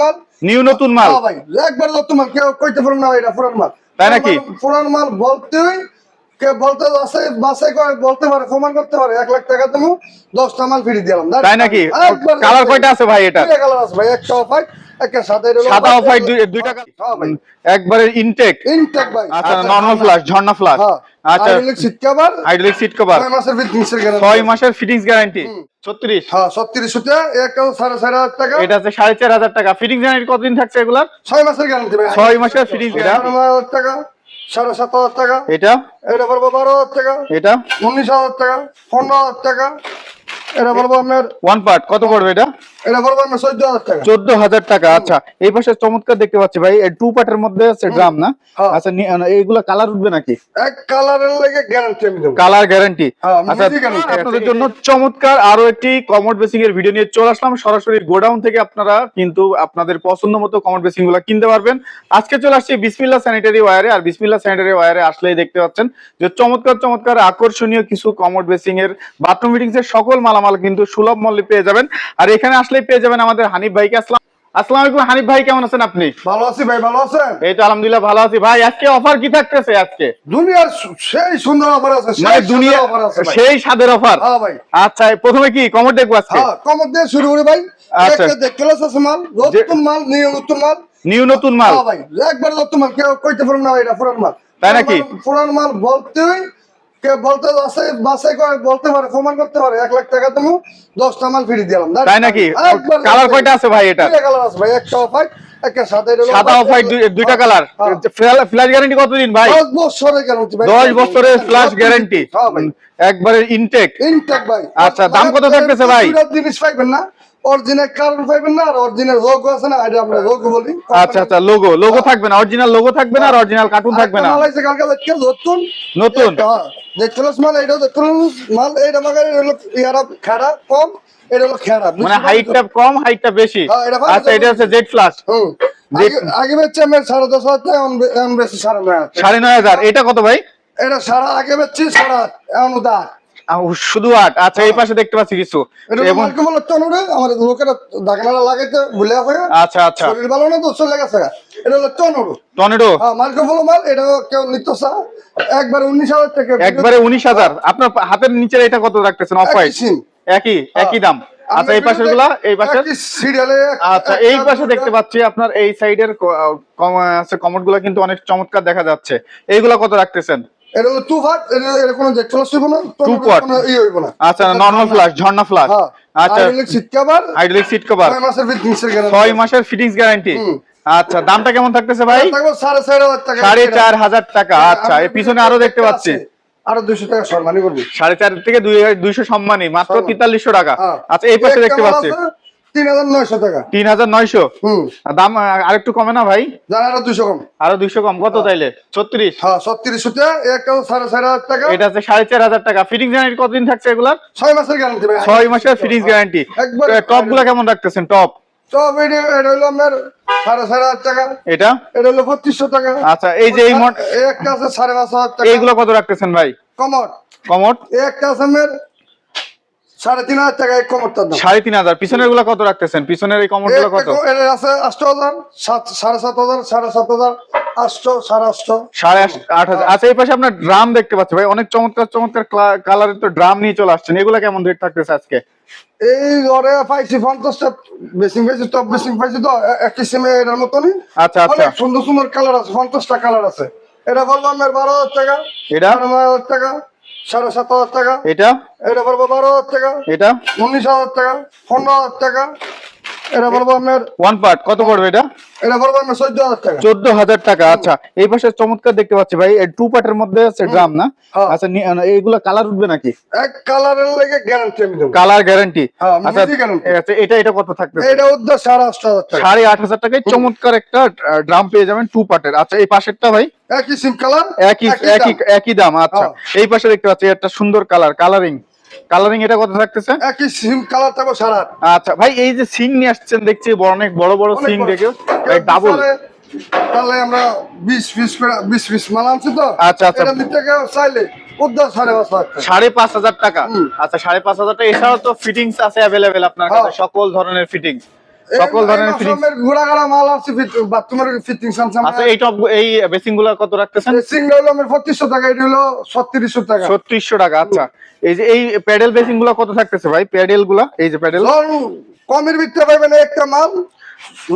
মাল? নিউ নতুন মাল? হ্যাঁ ভাই একবার নতুন মাল কেউ কইতে পারব না এটা পুরান মাল। তাই নাকি? পুরান মাল বলতেই কে বলতে আছে বাসায় করে বলতে পারে প্রমাণ করতে পারে এক লাখ টাকা তুমি দশটা মাল ফিরিয়ে দিলাম। তাই নাকি? কালার কয়টা আছে ভাই এটা? কালার আছে ভাই একটা অফার একটা সাদা সাদা অফ হোয়াইট দুইটা colour? একবারে ইনটেক ইনটেক ভাই। আচ্ছা নরমাল ফ্লাশ ঝর্ণা ফ্লাশ আচ্ছা আইডিয়ালিক seat cover hydraulic seat cover ছয় মাসের ফিটনেসের গ্যারান্টি ছয় মাসের ফিটিংস গ্যারান্টি ছত্রিশ। হ্যাঁ একটা টাকা। এটা আছে টাকা। ফিটিংস গ্যারান্টি কতদিন থাকছে এগুলার? ছয় মাসের গ্যারান্টি ভাই। ছয় মাসের guarantee। হাজার টাকা সাড়ে সাত হাজার টাকা। এটা? এটা বলব বারো হাজার টাকা। এটা? উনিশ হাজার টাকা পনেরো হাজার টাকা। এটা বলব আপনার ওয়ান পার্ট কত পড়বে এটা? এটা বলব আপনার চোদ্দ হাজার টাকা। চোদ্দ হাজার টাকা আচ্ছা। এই পাশে চমৎকার দেখতে পাচ্ছি ভাই টু পার্টের মধ্যে আছে ড্রাম না? হ্যাঁ। আচ্ছা এইগুলা কালার উঠবে নাকি? এক কালারের লেগে গ্যারান্টি আমি দেবো। কালার গ্যারান্টি আচ্ছা আপনাদের জন্য চমৎকার আরও একটি কমোড বেসিং এর ভিডিও নিয়ে চলে আসলাম। সরাসরি গোডাউন থেকে আপনারা কিন্তু আপনাদের পছন্দ মতো কমোড বেসিংগুলা কিনতে পারবেন। আজকে চলে আসছি বিসমিল্লা স্যানিটারি ওয়ারে আর বিসমিল্লা স্যানিটারি ওয়ারে আসলেই দেখতে পাচ্ছেন যে চমৎকার চমৎকার আকর্ষণীয় কিছু কমোড বেসিং এর বাথরুম ফিটিংস এর সকল মালামাল কিন্তু সুলভ মূল্যে পেয়ে যাবেন। আর এখানে আসলেই পেয়ে যাবেন আমাদের হানিফ ভাইকে। আসলাম আসসালামু আলাইকুম হানিফ ভাই কেমন আছেন আপনি? ভালো আছি ভাই ভালো আছেন? এই তো আলহামদুলিল্লাহ ভালো আছি। ভাই আজকে অফার কি থাকতেছে আজকে? দুনিয়ার সেই সুন্দর অফার আছে মানে দুনিয়া অফার আছে ভাই। সেই স্বাদের অফার হ্যাঁ ভাই। আচ্ছা প্রথমে কি কমর দেখব আজকে? হ্যাঁ কমর দিয়ে শুরু করি ভাই। আচ্ছা। আছে মাল নতুন মাল নিয়ে নতুন মাল। নিউ নতুন মাল? হ্যাঁ ভাই একবার নতুন মাল কেউ কইতে পারব না এটা পুরান মাল। তাই নাকি? পুরান মাল বলতেই কে বলতে আছে বাসায় করে বলতে পারে প্রমাণ করতে পারে এক লাখ টাকা তুমি দশটা মাল ফিরে দিলাম। তাই নাকি? কালার কয়টা আছে ভাই এটা কালার আছে ভাই একটা অফার একটা সাদা সাদা অফ হোয়াইট দুইটা কালার ফ্ল্যাশ গ্যারান্টি কতদিন ভাই? দশ বছরের গ্যারান্টি ভাই। দশ বছরের ফ্ল্যাশ গ্যারান্টি হ্যাঁ একবারে ইনটেক ইনটেক ভাই। আচ্ছা, দাম কত থাকতেছে ভাই? জিনিস পাইবেন না। অরিজিনাল কারণ পাইবেন না আর অরিজিনাল লোগো আছে না এটা আমরা লোগো বলি। আচ্ছা আচ্ছা লোগো লোগো থাকবে না অরিজিনাল লোগো থাকবে না আর অরিজিনাল কার্টুন থাকবে না। মালাইছে কালকে লেখকে নতুন। নতুন? হ্যাঁ। মাল এটা মাল এটা মাগার হলো ইয়ারা খাড়া কম। এটা হলো মানে হাইটটা কম হাইটটা বেশি। হ্যাঁ। আচ্ছা এটা হচ্ছে জেড হুম আগে- বেচছে আমি সাড়ে দশ হাজার টাকা বেশি সাড়ে নয় হাজার সাড়ে নয় হাজার। এটা কত ভাই? এটা সারা আগে বেচছি সাড়ে আট দা শুধু আট। আচ্ছা এই পাশে দেখতে পাচ্ছি কিছু। লোকেরা লাগাইতে ভুলে আছে আচ্ছা আচ্ছা। শরীর ভালো না তো চলে গেছে এটা হলো টর্নেডো হ্যাঁ মার্কে মাল এটা কেউ নিত্য চা একবার উনিশ হাজার একবারে উনিশ হাজার। আপনার হাতের নিচে এটা কত রাখতেছেন? অফ একই একই দাম। আচ্ছা এই পাশেরগুলা এই পাশের? সিরিয়ালে আচ্ছা এই পাশে দেখতে পাচ্ছি আপনার এই সাইডের কমোডগুলা কিন্তু অনেক চমৎকার দেখা যাচ্ছে। এইগুলা কত রাখতেছেন? এটা টু ফাট এটা এটা কোনো জেট ক্লাস হইব না Two part। ই হইব না। আচ্ছা নর্মাল ফ্লাশ ঝর্ণা। ফ্লাশ হ্যাঁ। আচ্ছা সিট কভার সিট কভার ছয় মাসের গ্যারান্টি ফিটিংস গ্যারান্টি আচ্ছা দামটা কেমন থাকতেছে ভাই? সাড়ে চার হাজার টাকা। সাড়ে চার হাজার টাকা। আচ্ছা এই পিছনে আরও দেখতে পাচ্ছি। আরও দুইশো টাকা সম্মানী করবি। সাড়ে চার থেকে দুইশো সম্মানী মাত্র তেতাল্লিশশো টাকা। হ্যাঁ। আচ্ছা এই পাশে দেখতে পাচ্ছি। তিন হাজার নয়শো টাকা। তিন হাজার নয়শো। দাম আহ, আরেকটু কমে না ভাই? আরও দুইশো কম। আরও দুইশো কম। কত ছত্রিশ? হ্যাঁ ছত্রিশ সুতে একটা সাড়ে চার হাজার টাকা। এটা আছে সাড়ে চার হাজার টাকা। ফিটিংস গ্যারান্টি কতদিন থাকছে এগুলার? ছয় মাসের গ্যারান্টি ছয় মাসের ফিটিংস গ্যারান্টি টপগুলা কেমন রাখতেছেন? টপ সব এটা এটা হলো আপনার সাড়ে চার হাজার টাকা। এটা? এটা হলো বত্রিশশো টাকা। আচ্ছা এই যে এই মড একটা আছে সাড়ে পাঁচ হাজার টাকা। এইগুলো কত রাখতেছেন ভাই? কমর কমট একটা আছে আপনার সাড়ে তিন হাজার টাকা কমরটার দাম। সাড়ে তিন হাজার। পিছনেরগুলা কত রাখতেছেন? পিছনের এই কমট কত? এটা আছে আষ্ট হাজার সাত সাড়ে সাত হাজার সাড়ে সাত হাজার আটশো সাড়ে আটশো। সাড়ে আট আট হাজার। আচ্ছা এই পাশে আপনার ড্রাম দেখতে পাচ্ছি ভাই। অনেক চমৎকার চমৎকার কালারের তো ড্রাম নিয়ে চলে আসছেন। এগুলা কেমন রেট থাকতেছে আজকে? এই ঘরে পাইছি পঞ্চাশটা বেসিং পাইছি টপ বেসিং পাইছি তো একই সিমে এটার মতনই। আচ্ছা আচ্ছা। সুন্দর সুন্দর কালার আছে পঞ্চাশটা কালার আছে। এটা বললাম এর বারো হাজার টাকা। এটা? বারো হাজার টাকা সাড়ে সাত হাজার টাকা। এটা? এটা বলব বারো হাজার টাকা। এটা? উনিশ হাজার টাকা পনেরো হাজার টাকা। এটা বলব আপনার ওয়ান পার্ট কত পড়বে এটা? এটা বলব আপনার চোদ্দ হাজার টাকা। চোদ্দ হাজার টাকা আচ্ছা। এই পাশে চমৎকার দেখতে পাচ্ছি ভাই টু পার্টের মধ্যে আছে ড্রাম না? হ্যাঁ। আচ্ছা এইগুলা কালার উঠবে নাকি? এক কালারের লেগে গ্যারান্টি আমি দেবো। কালার গ্যারান্টি আচ্ছা। আচ্ছা, এটা এটা কত থাকতেছে? এটা আটশো হাজার টাকা। সাড়ে আট হাজার টাকায় চমৎকার একটা ড্রাম পেয়ে যাবেন টু পার্টের আচ্ছা এই পাশেরটা ভাই? একই সিম কালার একই একই একই দাম আচ্ছা। হ্যাঁ। এই পাশে দেখতে পাচ্ছি একটা সুন্দর কালার কালারিং কালারিং এটা কত থাকতেছে? একই সিম কালার থাকবে সারা আচ্ছা ভাই এই যে সিং নিয়ে আসছেন দেখছি বড় অনেক বড় বড় সিং। দেখে ডাবল তাহলে আমরা বিশ পিস করে বিশ পিস মাল আনছি তো? আচ্ছা, আচ্ছা। কেউ চাইলে সাড়ে পাঁচ হাজার টাকা। আচ্ছা সাড়ে পাঁচ হাজার টাকা। এছাড়াও তো ফিটিংস আছে অ্যাভেলেবেল আপনার কাছে হ্যাঁ। সকল ধরনের ফিটিংস সকল ধরনের ফিটিং ঘোড়া মাল আছে বাথরুমের ফিটিং সামসাম আচ্ছা এই টপ এই বেসিংগুলা কত রাখতেছেন? সিঙ্গেল হলো আমার পঁচিশশো টাকা এটা হলো ছত্রিশশো টাকা। ছত্রিশশো টাকা আচ্ছা। এই যে এই প্যাডেল বেসিংগুলা কত থাকতেছে ভাই? প্যাডেলগুলা এই যে প্যাডেল। কমের ভিতরে পাইবেন একটা মাল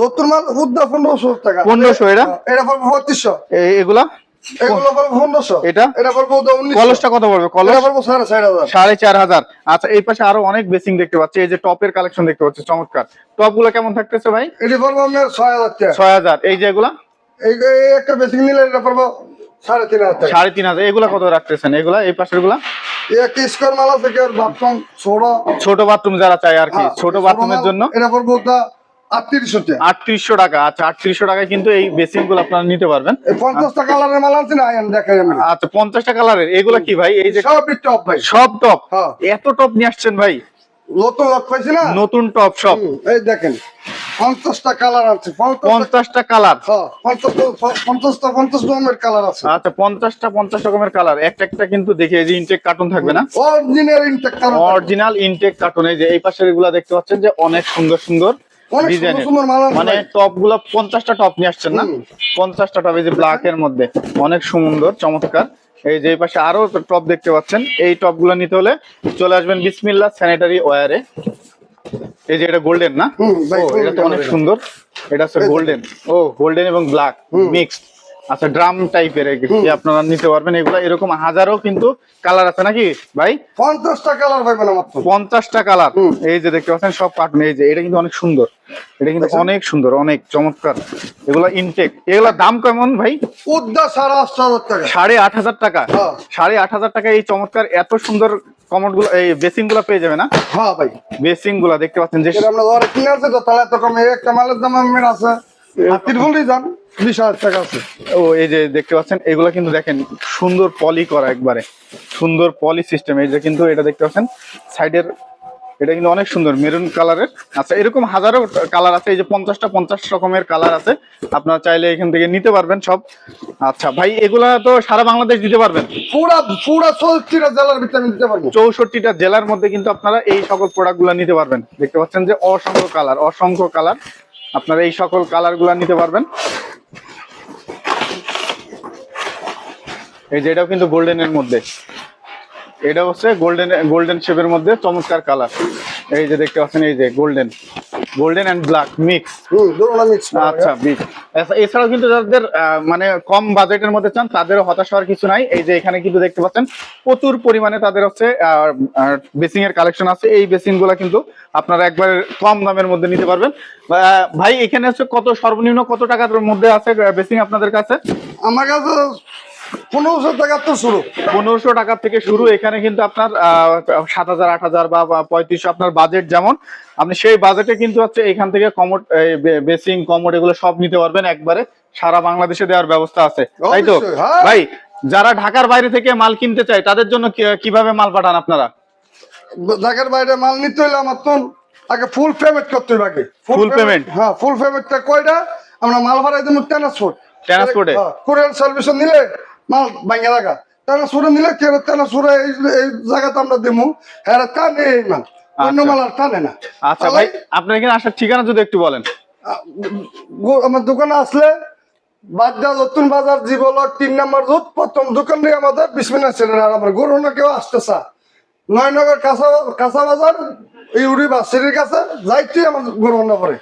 নতুন মাল হুদ্দা পনেরোশো টাকা। 1500 এটা? এটা পড়বে পঁচিশশো। এগুলা? এটা? এটা কলসটা কত পড়বে? কলস? সাড়ে চার হাজার। আচ্ছা এই পাশে আরও অনেক বেসিং দেখতে পাচ্ছি। এই যে টপের কালেকশন দেখতে পাচ্ছি চমৎকার। টপগুলো কেমন থাকতেছে ভাই? এটি পড়বে আপনার ছয় হাজার ছয় হাজার। এই যে এগুলা? এই একটা বেশি নিলে এটা পড়বে সাড়ে তিন হাজার সাড়ে তিন হাজার। এগুলা কত রাখতেছেন? এগুলা এই পাশেরগুলা ছোট। বাথরুম যারা চায় আর কি হ্যাঁ, ছোট বাথরুমের জন্য। এটা পড়বে আটত্রিশশো টাকা। আচ্ছা আটত্রিশশো টাকায় কিন্তু এই গুলো আপনারা নিতে পারবেন। পঞ্চাশটা কালারের মাল আছে না দেখাই আমি। আচ্ছা পঞ্চাশটা কালারের এগুলা কি ভাই? এই যে সব টপ ভাই। সব টপ হ্যাঁ। এত টপ নিয়ে আসছেন ভাই? নতুন লট পাইছি না? নতুন টপ সব। এই দেখেন পঞ্চাশটা কালার আছে পঞ্চাশটা কালার। হ্যাঁ, পঞ্চাশটা পঞ্চাশ রকমের কালার আছে। আচ্ছা পঞ্চাশটা পঞ্চাশ রকমের কালার। একটা একটা কিন্তু দেখে এই যে ইনটেক কার্টুন থাকবে না? Original intact colour original intact carton এই যে এই পাশের এগুলা দেখতে পাচ্ছেন যে অনেক সুন্দর সুন্দর মানে টপগুলো পঞ্চাশটা টপ নিয়ে আসছেন না? পঞ্চাশটা টপ এই যে ব্ল্যাক এর মধ্যে। অনেক সুন্দর চমৎকার। এই যে পাশে আরও টপ দেখতে পাচ্ছেন। এই টপগুলো নিতে হলে চলে আসবেন বিসমিল্লা স্যানিটারি ওয়ারে এই যে এটা গোল্ডেন না? হুম, এটা তো অনেক সুন্দর। এটা হচ্ছে গোল্ডেন ও গোল্ডেন এবং ব্ল্যাক মিক্সড আচ্ছা ড্রাম টাইপের আপনারা নিতে পারবেন? এগুলা এরকম হাজারো কিন্তু কালার আছে নাকি ভাই? পঞ্চাশটা কালার পাইবেন মাত্র পঞ্চাশটা কালার এই যে দেখতে পাচ্ছেন সব কার্টুন এই যে এটা কিন্তু অনেক সুন্দর। এটা কিন্তু আচ্ছা। অনেক সুন্দর অনেক চমৎকার। এগুলা ইনটেক এগুলা দাম কেমন ভাই? সাড়ে আটশো হাজার টাকা। সাড়ে আট হাজার টাকা? হ্যাঁ। সাড়ে আট হাজার টাকা এই চমৎকার এত সুন্দর কমোডগুলো এই বেসিংগুলো পেয়ে যাবে না? হ্যাঁ ভাই। বেসিংগুলা দেখতে পাচ্ছেন যে আমরা কিনে আছে তো তাহলে এত কম একটা মালের দাম আমার আছে। যান বিশ হাজার টাকা আছে। ও এই যে দেখতে পাচ্ছেন এগুলা কিন্তু দেখেন সুন্দর পলি করা একবারে। সুন্দর পলি সিস্টেম এই যে কিন্তু এটা দেখতে পাচ্ছেন সাইডের এটা কিন্তু অনেক সুন্দর মেরুন কালারের। আচ্ছা এরকম হাজারো কালার আছে এই যে পঞ্চাশটা পঞ্চাশ রকমের কালার আছে। আপনারা চাইলে এখান থেকে নিতে পারবেন সব। আচ্ছা ভাই এগুলা তো সারা বাংলাদেশ দিতে পারবেন? পুরা পুরা চৌত্রিটা জেলার ভিতরে আমি দিতে পারব। চৌষট্টিটা জেলার মধ্যে কিন্তু আপনারা এই সকল প্রোডাক্টগুলা নিতে পারবেন। দেখতে পাচ্ছেন যে অসংখ্য কালার অসংখ্য কালার। আপনারা এই সকল কালারগুলা নিতে পারবেন। এই যে এটাও কিন্তু গোল্ডেন এর মধ্যে। এটা হচ্ছে গোল্ডেন গোল্ডেন শেপের মধ্যে চমৎকার কালার এই যে দেখতে পাচ্ছেন এই যে golden golden and black mix আচ্ছা বেশ এছাড়াও কিন্তু যাদের মানে কম বাজেটের মধ্যে চান, তাদেরও হতাশ হওয়ার কিছু নাই। এই যে এখানে কিন্তু দেখতে পাচ্ছেন, প্রচুর পরিমাণে তাদের হচ্ছে বেসিং এর কালেকশন আছে। এই বেসিনগুলা কিন্তু আপনারা একবার কম দামের মধ্যে নিতে পারবেন। ভাই, এখানে হচ্ছে কত সর্বনিম্ন কত টাকার মধ্যে আছে বেসিং আপনাদের কাছে? আমার কাছে পনেরোশো টাকা তো শুরু। পনেরোশো টাকা থেকে শুরু। এখানে কিন্তু আপনার সাত হাজার আট হাজার বা পঁয়ত্রিশশো আপনার বাজেট যেমন আপনি সেই বাজেটে কিন্তু হচ্ছে এখান থেকে কমোড বেসিং কমোড এগুলো সব নিতে পারবেন একবারে। সারা বাংলাদেশে দেওয়ার ব্যবস্থা আছে। তাই তো? হ্যাঁ। ভাই যারা ঢাকার বাইরে থেকে মাল কিনতে চায় তাদের জন্য কীভাবে মাল পাঠান আপনারা? ঢাকার বাইরে মাল নিতে হলে আমার তো আগে ফুল পেমেন্ট করতে হবে আগে। Full payment? হ্যাঁ ফুল পেমেন্টটা কয়টা? আমরা মাল ভাড়াই দেবো ট্রান্সপোর্ট এ? কুরিয়ার সার্ভিস নিলে মাল ভাঙে রাখা ট্রান্সপোর্টে নিলে কেন ট্রান্সপোর্টে এই জায়গাতে আমরা দেবো হ্যাঁ টানে এই মাল। অন্য আচ্ছা। মাল আর টানে না। আচ্ছা ভাই আপনার এখানে আসার ঠিকানা যদি একটু বলেন। আমার দোকানে আসলে বাড্ডা নতুন বাজার জীবলক তিন নম্বর রোড প্রথম দোকান নিয়ে আমাদের বিসমিনা ছিলেন আর আমার গরু না কেউ আসতে চা নয়নগর কাঁচা কাঁচা বাজার ইউরি বাসির কাছে যাইতে আমার গরু না পরে